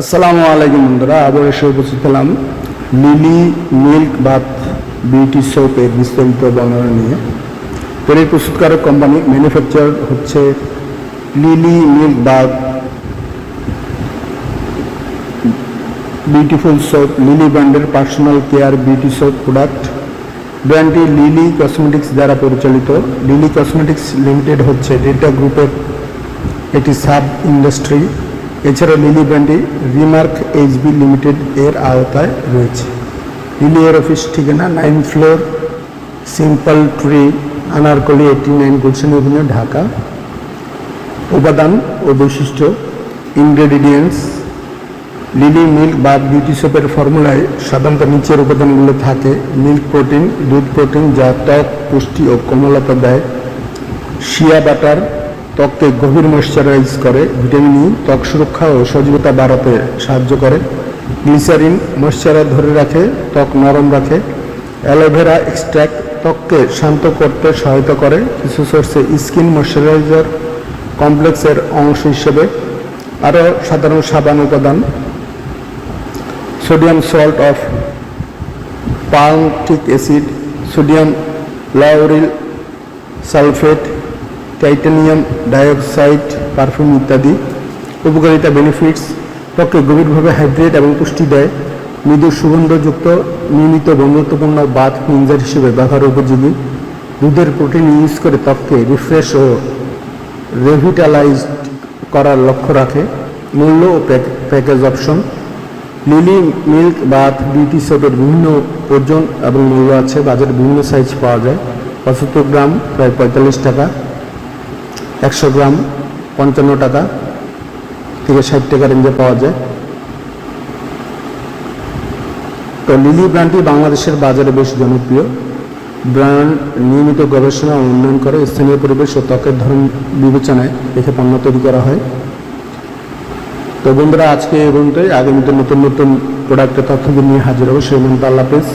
আসসালামু আলাইকুম বন্ধুরা আবার এসে উপস্থিত হলাম। লিলি মিল্ক বাথ বিউটি সোপের বিস্তারিত বর্ণনা নিয়ে। এই প্রস্তুতকারক কোম্পানি ম্যানুফ্যাকচার হচ্ছে Lily milk bath beautiful soap, Lily ব্র্যান্ডের personal care beauty soap product. ব্র্যান্ডটি Lily cosmetics দ্বারা পরিচালিত। লিলি কসমেটিক্স লিমিটেড হচ্ছে ডেটা গ্রুপের একটি সাব ইন্ডাস্ট্রি এছাড়া লিলি ব্র্যান্ডি রিমার্ক এইচবি লিমিটেড এর আওতায় রয়েছে। লিলি এর অফিস ঠিকানা nine floor simple tree, Anarkali eighty nine Gulshan avenue, Dhaka. উপাদান ও বৈশিষ্ট্য, ইনগ্রেডিয়েন্টস, লিলি মিল্ক বা বিউটি সোপের ফর্মুলায় সাধারণত নিচের উপাদানগুলো থাকে। মিল্ক প্রোটিন, দুধ প্রোটিন যা ত্বক, পুষ্টি ও কোমলতা দেয়। শিয়া বাটার ত্বককে গভীর ময়শ্চারাইজ করে ভিটামিন ই ত্বক সুরক্ষা ও সজীবতা বাড়াতে সাহায্য করে। গ্লিসারিন ময়শ্চারাইজ ধরে রাখে, ত্বক নরম রাখে। অ্যালোভেরা এক্সট্র্যাক্ট ত্বককে শান্ত করতে সহায়তা করে। কিছু সোর্সে স্কিন ময়শ্চারাইজার কমপ্লেক্সের অংশ হিসেবে। আরও সাধারণ সাবান উপাদান। Sodium salt of palmitic acid sodium lauryl sulphate titanium dioxide perfume ইত্যাদি উপকারিতা বেনিফিটস ত্বককে গভীরভাবে হাইড্রেট এবং পুষ্টি দেয়। মৃদু সুগন্ধযুক্ত, নিয়মিত বন্ধুত্বপূর্ণ বাথ ক্লিনজার হিসেবে ব্যবহার উপযোগী। দুধের প্রোটিন ইউজ করে ত্বককে রিফ্রেশ ও রেভিটালাইজ করার লক্ষ্য রাখে। মূল্য ও package option Lily milk bath beauty সোপের বিভিন্ন ওজন এবং মূল্য আছে। বাজারে বিভিন্ন সাইজ পাওয়া যায়। পঁচাত্তর গ্রাম, প্রায় পঁয়তাল্লিশ টাকা। একশো গ্রাম পঞ্চান্ন টাকা, থেকে ষাট টাকা রেঞ্জে পাওয়া যায়। তো লিলি ব্র্যান্ডটি বাংলাদেশের বাজারে বেশ জনপ্রিয়। ব্র্যান্ড নিয়মিত গবেষণা উন্নয়ন করে স্থানীয় পরিবেশ ও ত্বকের ধরন বিবেচনায় দেখে পণ্য তৈরি করা হয়। তো বন্ধুরা, আজকে এই পর্যন্তই। আগামীতে নতুন নতুন প্রোডাক্টের তথ্য নিয়ে হাজির হব। সেই মন্ত্র আল্লাহ হাফেজ।